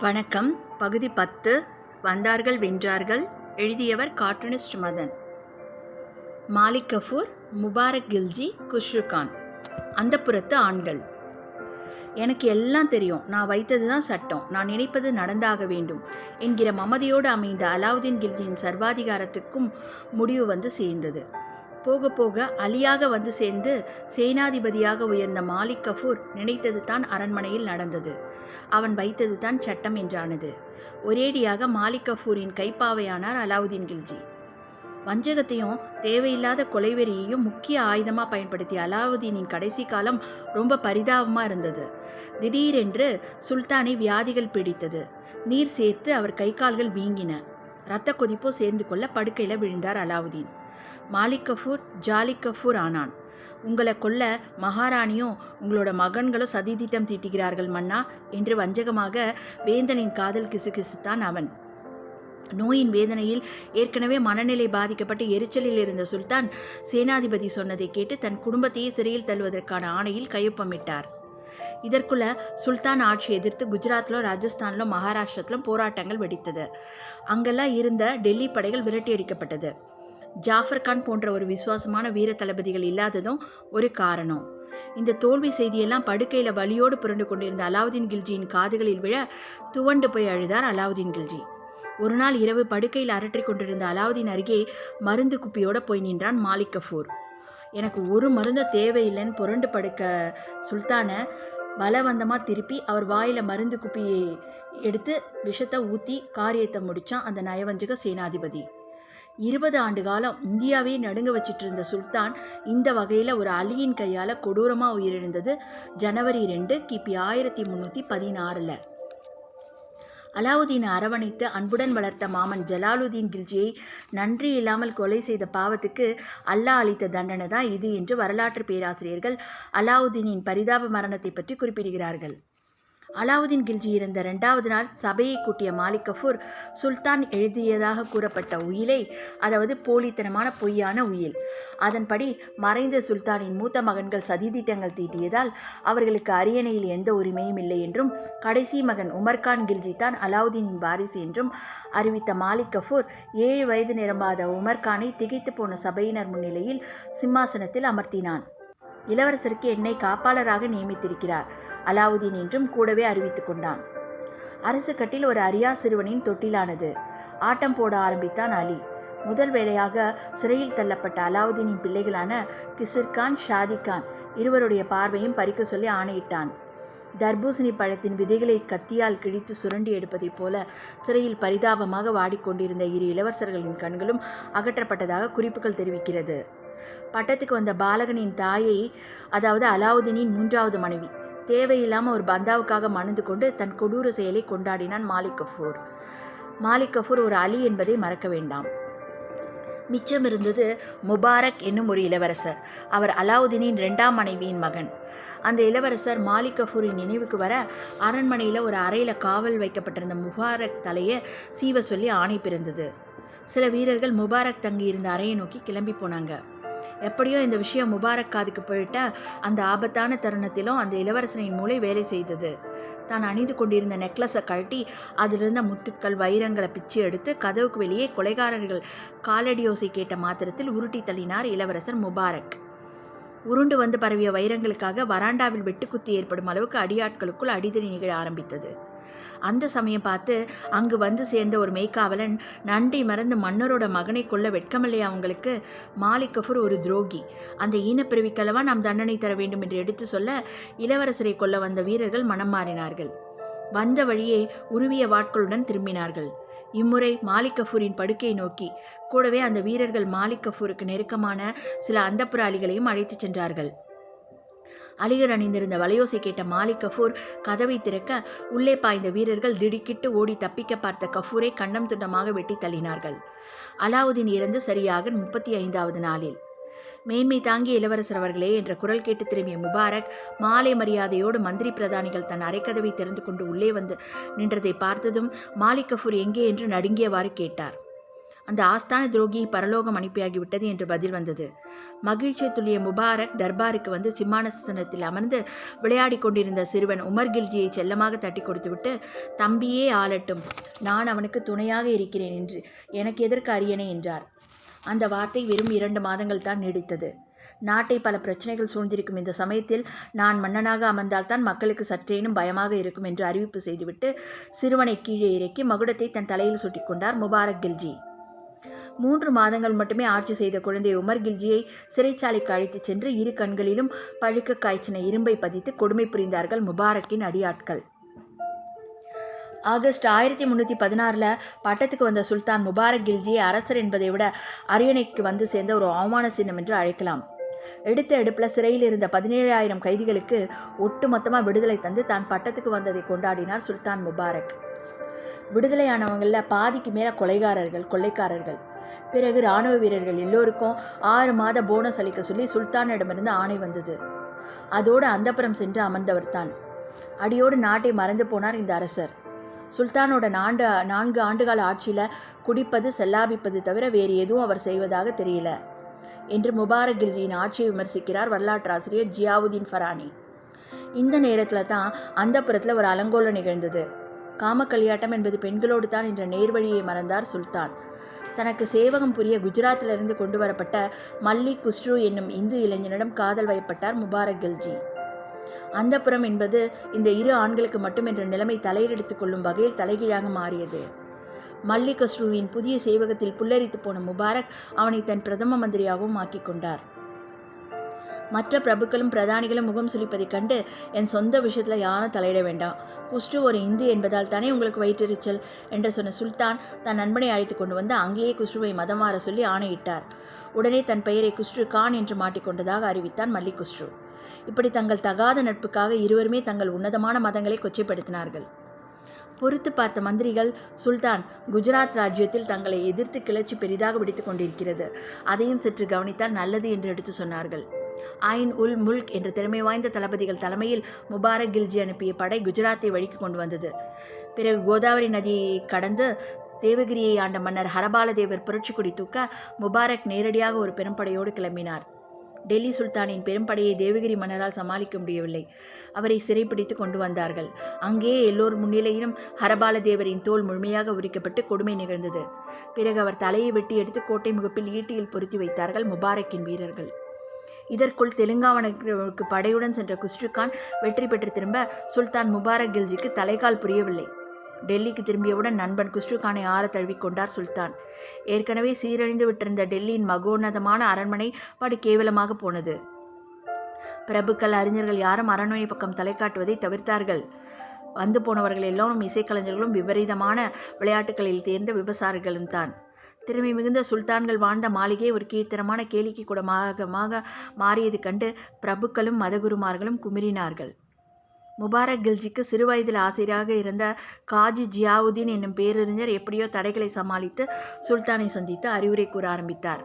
வணக்கம். பகுதி பத்து வந்தார்கள் வென்றார்கள் எழுதியவர் கார்ட்டூனிஸ்ட் மதன் மாலிக் கஃபூர் முபாரக் கில்ஜி குஷ்ருகான் அந்த புறத்து ஆண்கள். எனக்கு எல்லாம் தெரியும். நான் வைத்தது தான் சட்டம். நான் நினைப்பது நடந்தாக வேண்டும் என்கிற மமதியோடு அமைந்த அலாவுதீன் கில்ஜியின் சர்வாதிகாரத்துக்கும் முடிவு வந்து சேர்ந்தது. போக போக அலியாக வந்து சேர்ந்து சேனாதிபதியாக உயர்ந்த மாலிக் கஃபூர் நினைத்தது தான் அரண்மனையில் நடந்தது. அவன் வைத்தது தான் சட்டம் என்றானது. ஒரேடியாக மாலிக் கஃபூரின் கைப்பாவையானார் அலாவுதீன் கில்ஜி. வஞ்சகத்தையும் தேவையில்லாத கொலைவெறியையும் முக்கிய ஆயுதமாக பயன்படுத்திய அலாவுதீனின் கடைசி காலம் ரொம்ப பரிதாபமாக இருந்தது. திடீரென்று சுல்தானை வியாதிகள் பிடித்தது. நீர் சேர்த்து அவர் கை கால்கள் வீங்கின. இரத்த கொதிப்போ சேர்ந்து கொள்ள படுக்கையில் விழுந்தார் அலாவுதீன். மாலிக் கஃபூர் ஜாலிக் ஆனான். உங்களை கொல்ல மகாராணியும் உங்களோட மகன்களும் சதிதிட்டம் தீட்டுகிறார்கள் மன்னா என்று வஞ்சகமாக வேந்தனின் காதல் கிசுகிசுத்தான் அவன். நோயின் வேதனையில் ஏற்கனவே மனநிலை பாதிக்கப்பட்டு எரிச்சலில் இருந்த சுல்தான் சேனாதிபதி சொன்னதை கேட்டு தன் குடும்பத்தையே சிறையில் தள்ளுவதற்கான ஆணையில் கையொப்பமிட்டார். இதற்குள்ள சுல்தான் ஆட்சி எதிர்த்து குஜராத்தில் ராஜஸ்தானிலும் மகாராஷ்டிரத்திலும் போராட்டங்கள் வெடித்தது. அங்கெல்லாம் இருந்த டெல்லி படைகள் விரட்டியடிக்கப்பட்டது ஜாஃபர் கான் போன்ற ஒரு விசுவாசமான வீர தளபதிகள் இல்லாததும் ஒரு காரணம். இந்த தோல்வி செய்தியெல்லாம் படுக்கையில் வலியோடு புரண்டு கொண்டிருந்த அலாவுதீன் கில்ஜியின் காதுகளில் விழ துவண்டு போய் அழுதார் அலாவுதீன் கில்ஜி. ஒரு நாள் இரவு படுக்கையில் அரற்றி கொண்டிருந்த அலாவுதீன் அருகே மருந்து குப்பியோட போய் நின்றான் மாலிக் கஃபூர் எனக்கு ஒரு மருந்த தேவையில்லைன்னு புரண்டு படுக்க சுல்தானை பலவந்தமாக திருப்பி அவர் வாயில் மருந்து குப்பியை எடுத்து விஷத்தை ஊற்றி காரியத்தை முடித்தான் அந்த நயவஞ்சக சேனாதிபதி. இருபது ஆண்டு காலம் இந்தியாவே நடுங்க வச்சிட்டு இருந்த சுல்தான் இந்த வகையில் ஒரு அலியின் கையால் கொடூரமாக உயிரிழந்தது ஜனவரி ரெண்டு கிபி ஆயிரத்தி முந்நூற்றி பதினாறில். அலாவுதீனை அரவணைத்து அன்புடன் வளர்த்த மாமன் ஜலாலுதீன் கில்ஜியை நன்றி இல்லாமல் கொலை செய்த பாவத்துக்கு அல்லாஹ் அளித்த தண்டனை தான் இது என்று வரலாற்று பேராசிரியர்கள் அலாவுதீனின் பரிதாப மரணத்தை பற்றி குறிப்பிடுகிறார்கள். அலாவுதீன் கில்ஜி இருந்த ரெண்டாவது நாள் சபையை கூட்டிய மாலிக் கஃபூர் சுல்தான் எழுதியதாக கூறப்பட்ட உயிலை அதாவது போலித்தனமான பொய்யான உயில். அதன்படி மறைந்த சுல்தானின் மூத்த மகன்கள் சதிதிட்டங்கள் தீட்டியதால் அவர்களுக்கு அரியணையில் எந்த உரிமையும் இல்லை என்றும் கடைசி மகன் உமர்கான் கில்ஜி தான் அலாவுதீனின் வாரிசு என்றும் அறிவித்த மாலிக் கஃபூர் ஏழு வயது நிரம்பாத உமர்கானை திகைத்து போன சபையினர் முன்னிலையில் சிம்மாசனத்தில் அமர்த்தினான். இளவரசருக்கு என்னை காப்பாளராக நியமித்திருக்கிறார். அலாவுதீன் என்றும் கூடவே அறிவித்துக் கொண்டான். அரசு கட்டில் ஒரு அரியா சிறுவனின் தொட்டிலானது. ஆட்டம் போட ஆரம்பித்தான் அலி. முதல் வேளையாக சிறையில் தள்ளப்பட்ட அலாவுதீனின் பிள்ளைகளான கிசிர்கான் ஷாதிகான் இருவருடைய பார்வையும் பறிக்க சொல்லி ஆணையிட்டான். தர்பூசணி பழத்தின் விதைகளை கத்தியால் கிழித்து சுரண்டி எடுப்பதைப் போல சிறையில் பரிதாபமாக வாடிக்கொண்டிருந்த இரு இளவரசர்களின் கண்களும் அகற்றப்பட்டதாக குறிப்புகள் தெரிவிக்கிறது. பட்டத்துக்கு வந்த பாலகனின் தாயை அதாவது அலாவுதீனின் மூன்றாவது மனைவி தேவையில்லாமல் ஒரு பந்தாவுக்காக மணந்து கொண்டு தன் கொடூர செயலை கொண்டாடினான் மாலிக் கஃபூர். மாலிக் கஃபூர் ஒரு அலி என்பதை மறக்க வேண்டாம். மிச்சம் இருந்தது முபாரக் என்னும் ஒரு இளவரசர். அவர் அலாவுதீனின் இரண்டாம் மனைவியின் மகன். அந்த இளவரசர் மாலிக் கஃபூரின் நினைவுக்கு வர அரண்மனையில் ஒரு அறையில் காவல் வைக்கப்பட்டிருந்த முபாரக் தலையை சீவ சொல்லி ஆணை பிறந்தது. சில வீரர்கள் முபாரக் தங்கி இருந்த அறையை நோக்கி கிளம்பி போனாங்க. எப்படியோ இந்த விஷயம் முபாரக் காதுக்கு போயிட்ட அந்த ஆபத்தான தருணத்திலும் அந்த இளவரசனின் மூளை வேலை செய்தது. தான் அணிந்து கொண்டிருந்த நெக்லஸை கழட்டி அதிலிருந்த முத்துக்கள் வைரங்களை பிச்சு எடுத்து கதவுக்கு வெளியே கொலைகாரர்கள் காலடியோசை கேட்ட மாத்திரத்தில் உருட்டி தள்ளினார் இளவரசர் முபாரக். உருண்டு வந்து பரவிய வைரங்களுக்காக வராண்டாவில் வெட்டுக்குத்தி ஏற்படும் அளவுக்கு அடியாட்களுக்குள் அடிதடி நிகழ ஆரம்பித்தது. அந்த சமயம் பார்த்து அங்கு வந்து சேர்ந்த ஒரு மெய்க்காவலன் நன்றி மறந்து மன்னரோட மகனை கொள்ள வெட்கமில்லையா அவங்களுக்கு மாலிக் கஃபூர் ஒரு துரோகி. அந்த ஈனப்பிறவிக்கலவா நாம் தண்டனை தர வேண்டும் என்று எடுத்து சொல்ல இளவரசரை கொல்ல வந்த வீரர்கள் மனம் மாறினார்கள். வந்த வழியே உருவிய வாட்களுடன் திரும்பினார்கள். இம்முறை மாலிக் கஃபூரின் படுக்கையை நோக்கி கூடவே அந்த வீரர்கள் மாலிக் கஃபூருக்கு நெருக்கமான சில அந்தப்புறாளிகளையும் அழைத்துச் சென்றார்கள். அலிகர் அணிந்திருந்த வலையோசை கேட்ட மாலிக் கஃபூர் கதவை திறக்க உள்ளே பாய்ந்த வீரர்கள் திடுக்கிட்டு ஓடி தப்பிக்க பார்த்த கஃபூரை கண்டம் துண்டமாக வெட்டி தள்ளினார்கள். அலாவுதீன் இறந்து சரியாக முப்பத்தி ஐந்தாவது நாளில். மேன்மை தாங்கிய இளவரசர் அவர்களே என்ற குரல் கேட்டு திரும்பிய முபாரக் மாலை மரியாதையோடு மந்திரி பிரதானிகள் தன் அரைக்கதவை திறந்து கொண்டு உள்ளே வந்து நின்றதை பார்த்ததும் மாலிக் கஃபூர் எங்கே என்று நடுங்கியவாறு கேட்டார். அந்த ஆஸ்தான துரோகியை பரலோகம் அனுப்பியாகிவிட்டது என்று பதில் வந்தது. மகிழ்ச்சியை துள்ளிய முபாரக் தர்பாருக்கு வந்து சிம்மாசனத்தில் அமர்ந்து விளையாடி கொண்டிருந்த சிறுவன் உமர் கில்ஜியை செல்லமாக தட்டி கொடுத்துவிட்டு தம்பியே ஆளட்டும் நான் அவனுக்கு துணையாக இருக்கிறேன் என்று எனக்கு எதற்கு அரியணை? என்றார். அந்த வார்த்தை வெறும் இரண்டு மாதங்கள் தான் நீடித்தது. நாட்டை பல பிரச்சனைகள் சூழ்ந்திருக்கும் இந்த சமயத்தில் நான் மன்னனாக அமர்ந்தால்தான் மக்களுக்கு சற்றேனும் பயமாக இருக்கும் என்று அறிவிப்பு செய்துவிட்டு சிறுவனை கீழே இறக்கி மகுடத்தை தன் தலையில் சுட்டிக்கொண்டார் முபாரக் கில்ஜி. மூன்று மாதங்கள் மட்டுமே ஆட்சி செய்த குழந்தை உமர் கில்ஜியை சிறைச்சாலைக்கு அழைத்துச் சென்று இரு கண்களிலும் பழுக்க காய்ச்சின இரும்பை பதித்து கொடுமை புரிந்தார்கள் முபாரக்கின் அடியாட்கள். ஆகஸ்ட் ஆயிரத்தி முந்நூற்றி பதினாறில் பட்டத்துக்கு வந்த சுல்தான் முபாரக் கில்ஜியை அரசர் என்பதை விட அரியணைக்கு வந்து சேர்ந்த ஒரு அவமான சின்னம் என்று அழைக்கலாம். எடுத்த எடுப்பில் சிறையில் இருந்த பதினேழாயிரம் கைதிகளுக்கு ஒட்டுமொத்தமாக விடுதலை தந்து தான் பட்டத்துக்கு வந்ததை கொண்டாடினார் சுல்தான் முபாரக். விடுதலையானவங்களில் பாதிக்கு மேலே கொலைகாரர்கள் கொள்ளைக்காரர்கள். பிறகு இராணுவ வீரர்கள் எல்லோருக்கும் ஆறு மாத போனஸ் அளிக்க சொல்லி சுல்தானிடமிருந்து ஆணை வந்தது. அதோடு அந்தப்புறம் சென்று அமர்ந்தவர் தான். அடியோடு நாட்டை மறந்து போனார் இந்த அரசர். சுல்தானோட நான்கு நான்கு ஆண்டுகால ஆட்சியில் குடிப்பது செல்லாபிப்பது தவிர வேறு எதுவும் அவர் செய்வதாக தெரியல. என்று முபாரக் கில்ஜியின் ஆட்சியை விமர்சிக்கிறார் வரலாற்றாசிரியர் ஜியாவுதீன் ஃபரானி. இந்த நேரத்தில் தான் அந்த புறத்தில் ஒரு அலங்கோலம் நிகழ்ந்தது. காம கலியாட்டம் என்பது பெண்களோடு தான் என்ற நேர்வழியை மறந்தார் சுல்தான். தனக்கு சேவகம் புரிய குஜராத்திலிருந்து கொண்டு வரப்பட்ட மல்லி குஸ்ரு என்னும் இந்து இளைஞனிடம் காதல் வயப்பட்டார் முபாரக் கில்ஜி அந்தப்புறம் என்பது இந்த இரு ஆண்களுக்கு மட்டும் என்ற நிலைமை தலையிலெடுத்துக் கொள்ளும் வகையில் தலைகீழாக மாறியது. மல்லி குஸ்ருவின் புதிய சேவகத்தில் புல்லரித்து போன முபாரக் அவனை தன் பிரதம மந்திரியாகவும் ஆக்கிக் கொண்டார். மற்ற பிரபுக்களும் பிரதானிகளும் முகம் சுளிப்பதைக் கண்டு என் சொந்த விஷயத்தில் யாரும் தலையிட வேண்டாம். குஷ்டு ஒரு இந்து என்பதால் தானே உங்களுக்கு வயிற்றெரிச்சல்? என்று சொன்ன சுல்தான் தன் நண்பனை அழைத்து கொண்டு வந்து அங்கேயே குஷ்டுவை மதம் மாற சொல்லி ஆணையிட்டார். உடனே தன் பெயரை குஷ்டு கான் என்று மாட்டிக்கொண்டதாக அறிவித்தான் மல்லி குஷ்டு. இப்படி தங்கள் தகாத நட்புக்காக இருவருமே தங்கள் உன்னதமான மதங்களை கொச்சைப்படுத்தினார்கள். பொறுத்து பார்த்த மந்திரிகள் சுல்தான் குஜராத் ராஜ்யத்தில் தங்களை எதிர்த்து கிளர்ச்சி பெரிதாக வெடித்துக் கொண்டிருக்கிறது. அதையும் சற்று கவனித்தால் நல்லது என்று எடுத்து சொன்னார்கள். ஆயின் உல் முல்க் என்ற திறமை வாய்ந்த தளபதிகள் தலைமையில் முபாரக் கில்ஜி அனுப்பிய படை குஜராத்தை வழிக்கு கொண்டு வந்தது. பிறகு கோதாவரி நதியை கடந்து தேவகிரியை ஆண்ட மன்னர் ஹரபாலதேவர் புரட்சிக்குடி தூக்க முபாரக் நேரடியாக ஒரு பெரும்படையோடு கிளம்பினார். டெல்லி சுல்தானின் பெரும்படையை தேவகிரி மன்னரால் சமாளிக்க முடியவில்லை. அவரை சிறைப்பிடித்து கொண்டு வந்தார்கள். அங்கேயே எல்லோர் முன்னிலையிலும் ஹரபாலதேவரின் தோல் முழுமையாக உரிக்கப்பட்டு கொடுமை நிகழ்ந்தது. பிறகு அவர் தலையை வெட்டி எடுத்து கோட்டை முகப்பில் ஈட்டியில் பொருத்தி வைத்தார்கள் முபாரக்கின் வீரர்கள். இதற்குள் தெலுங்கானாவுக்கு படையுடன் சென்ற குஸ்ருகான் வெற்றி பெற்று திரும்ப சுல்தான் முபாரக் கில்ஜிக்கு தலைகால் புரியவில்லை. டெல்லிக்கு திரும்பியவுடன் நண்பன் குஸ்ருகானை ஆற தழுவிக்கொண்டார் சுல்தான். ஏற்கனவே சீரழிந்து விட்டிருந்த டெல்லியின் மகோன்னதமான அரண்மனை படு கேவலமாக போனது. பிரபுக்கள் அறிஞர்கள் யாரும் அரண்மனை பக்கம் தலை காட்டுவதை தவிர்த்தார்கள். வந்து போனவர்கள் எல்லோரும் இசைக்கலைஞர்களும் விபரீதமான விளையாட்டுகளில் தேர்ந்த விபசாரிகளும் தான் திறமை மிகுந்த சுல்தான்கள் வாழ்ந்த மாளிகை ஒரு கீழ்த்தரமான கேளிக்கை கூடமாக மாறியது கண்டு பிரபுக்களும் மதகுருமார்களும் குமிறினார்கள் முபாரக் கில்ஜிக்கு சிறுவயதில் ஆசிரியராக இருந்த காஜி ஜியாவுதீன் என்னும் பேரறிஞர் எப்படியோ தடைகளை சமாளித்து சுல்தானை சந்தித்து அறிவுரை கூற ஆரம்பித்தார்.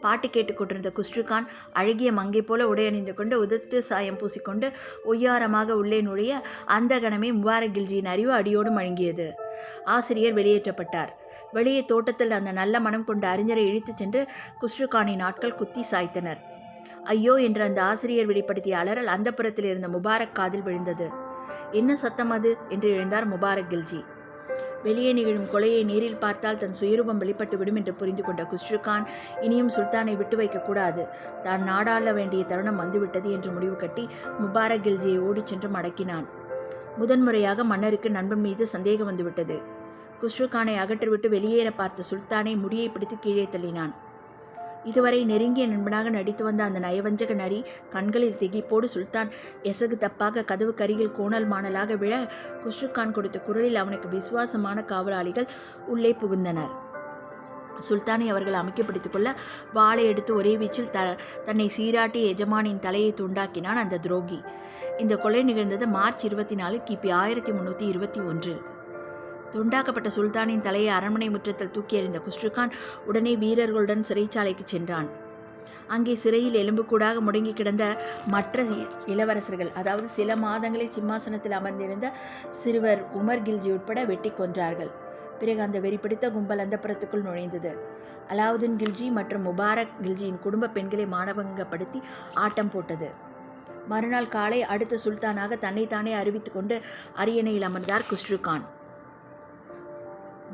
பாட்டு கேட்டுக்கொண்டிருந்த குஷ்ருகான் அழகிய மங்கை போல உடையணிந்து கொண்டு உதட்டு சாயம் பூசிக்கொண்டு ஒய்யாரமாக உள்ளே நுழைய அந்த கணமே முபாரக் கில்ஜியின் அறிவு அடியோடு மழுங்கியது ஆசிரியர் வெளியேற்றப்பட்டார். வெளியே தோட்டத்தில் அந்த நல்ல மனம் கொண்ட அறிஞரை இழுத்துச் சென்று குஷ்ருகானி ஆட்கள் குத்தி சாய்த்தனர். ஐயோ என்று அந்த ஆசிரியர் வெளிப்படுத்திய அலறல் அந்த புறத்தில் இருந்த முபாரக் காதில் விழுந்தது. என்ன சத்தம் அது? என்று எழுந்தார் முபாரக் கில்ஜி. வெளியே நிகழும் கொலையை நேரில் பார்த்தால் தன் சுயரூபம் வெளிப்பட்டு விடும் என்று புரிந்து கொண்ட குஷ்ருகான் இனியும் சுல்தானை விட்டு வைக்கக்கூடாது தான் நாடாள வேண்டிய தருணம் வந்துவிட்டது என்று முடிவு கட்டி முபாரக் கில்ஜியை ஓடிச் சென்று மடக்கினான். முதன்முறையாக மன்னருக்கு நண்பன் மீது சந்தேகம் வந்துவிட்டது. குஷ்ருகானை அகற்றிவிட்டு வெளியேற பார்த்த சுல்தானை முடியை பிடித்து கீழே தள்ளினான். இதுவரை நெருங்கிய நண்பனாக நடித்து வந்த அந்த நயவஞ்சக நரி கண்களில் திகிப்போடு சுல்தான் எசகு தப்பாக கதவு கருகில் கோணல் மாணலாக விழ குஷ்ருகான் கொடுத்த குரலில் அவனுக்கு விசுவாசமான காவலாளிகள் உள்ளே புகுந்தனர். சுல்தானை அவர்கள் அமைக்கப்படுத்திக் கொள்ள வாளை எடுத்து ஒரே வீச்சில் த தன்னை சீராட்டி எஜமானின் தலையை துண்டாக்கினான் அந்த துரோகி. இந்த கொலை நிகழ்ந்தது மார்ச் இருபத்தி நாலு கிபி ஆயிரத்தி முன்னூற்றி இருபத்தி ஒன்றில். துண்டாக்கப்பட்ட சுல்தானின் தலையை அரண்மனை முற்றத்தில் தூக்கி எறிந்த குஷ்ருகான் உடனே வீரர்களுடன் சிறைச்சாலைக்கு சென்றான். அங்கே சிறையில் எலும்புக்கூடாக முடங்கி கிடந்த மற்ற இளவரசர்கள் அதாவது சில மாதங்களே சிம்மாசனத்தில் அமர்ந்திருந்த சிறுவர் உமர் கில்ஜி உட்பட வெட்டி கொன்றார்கள். பிறகு அந்த வெறிப்பிடித்த கும்பல் அந்தப்புறத்துக்குள் நுழைந்தது. அலாவுதீன் கில்ஜி மற்றும் முபாரக் கில்ஜியின் குடும்ப பெண்களை மானபங்கப்படுத்தி ஆட்டம் போட்டது. மறுநாள் காலை அடுத்த சுல்தானாக தன்னைத்தானே அறிவித்துக்கொண்டு அரியணையில் அமர்ந்தார் குஷ்ருகான்.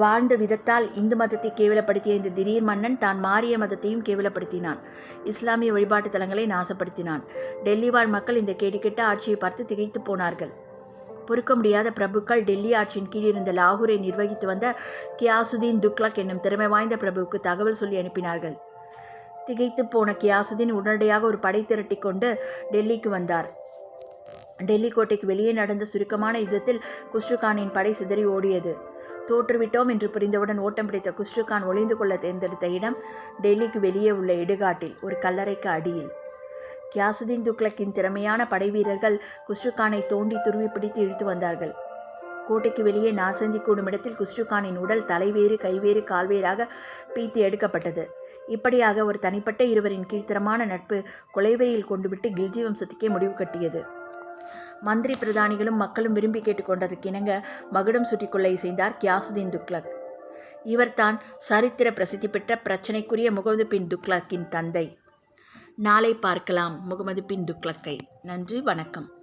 வாழ்ந்த விதத்தால் இந்து மதத்தை கேவலப்படுத்திய இந்த திடீர் மன்னன் தான் மாறிய மதத்தையும் கேவலப்படுத்தினான். இஸ்லாமிய வழிபாட்டு தலங்களை நாசப்படுத்தினான். டெல்லி வாழ் மக்கள் இந்த கேடுகெட்ட ஆட்சியை பார்த்து திகைத்து போனார்கள். பொறுக்க முடியாத பிரபுக்கள் டெல்லி ஆட்சியின் கீழ் இருந்த லாகூரை நிர்வகித்து வந்த கியாசுதீன் துக்லக் என்னும் திறமை வாய்ந்த பிரபுவுக்கு தகவல் சொல்லி அனுப்பினார்கள். திகைத்து போன கியாசுதீன் உடனடியாக ஒரு படை திரட்டி கொண்டு டெல்லிக்கு வந்தார். டெல்லி கோட்டைக்கு வெளியே நடந்த சுருக்கமான யுத்தத்தில் குஷ்ருகானின் படை சிதறி ஓடியது. தோற்றுவிட்டோம் என்று புரிந்தவுடன் ஓட்டம் பிடித்த குஷ்ருகான் ஒளிந்து கொள்ள தேர்ந்தெடுத்த இடம் டெல்லிக்கு வெளியே உள்ள இடுகாட்டில் ஒரு கல்லறைக்கு அடியில். கியாசுதீன் துக்ளக்கின் திறமையான படை வீரர்கள் தோண்டி துருவி பிடித்து இழுத்து வந்தார்கள். கோட்டைக்கு வெளியே நாசந்தி கூடும் இடத்தில் குஷ்ருகானின் உடல் தலைவேறு கைவேறு கால்வேறாக பீத்து எடுக்கப்பட்டது. இப்படியாக ஒரு தனிப்பட்ட இருவரின் கீழ்த்தரமான நட்பு கொலைவெறியில் கொண்டுவிட்டு கில்ஜி வம்சத்துக்கே முடிவு கட்டியது. மந்திரி பிரதானிகளும் மக்களும் விரும்பி கேட்டுக்கொண்டதற்கிணங்க மகுடம் சுற்றி கொள்ள இசைந்தார் கியாசுதீன் துக்ளக். இவர்தான் சரித்திர பிரசித்தி பெற்ற பிரச்சனைக்குரிய முகமது பின் துக்ளக்கின் தந்தை. நாளை பார்க்கலாம் முகமது பின் துக்ளக்கை. நன்றி வணக்கம்.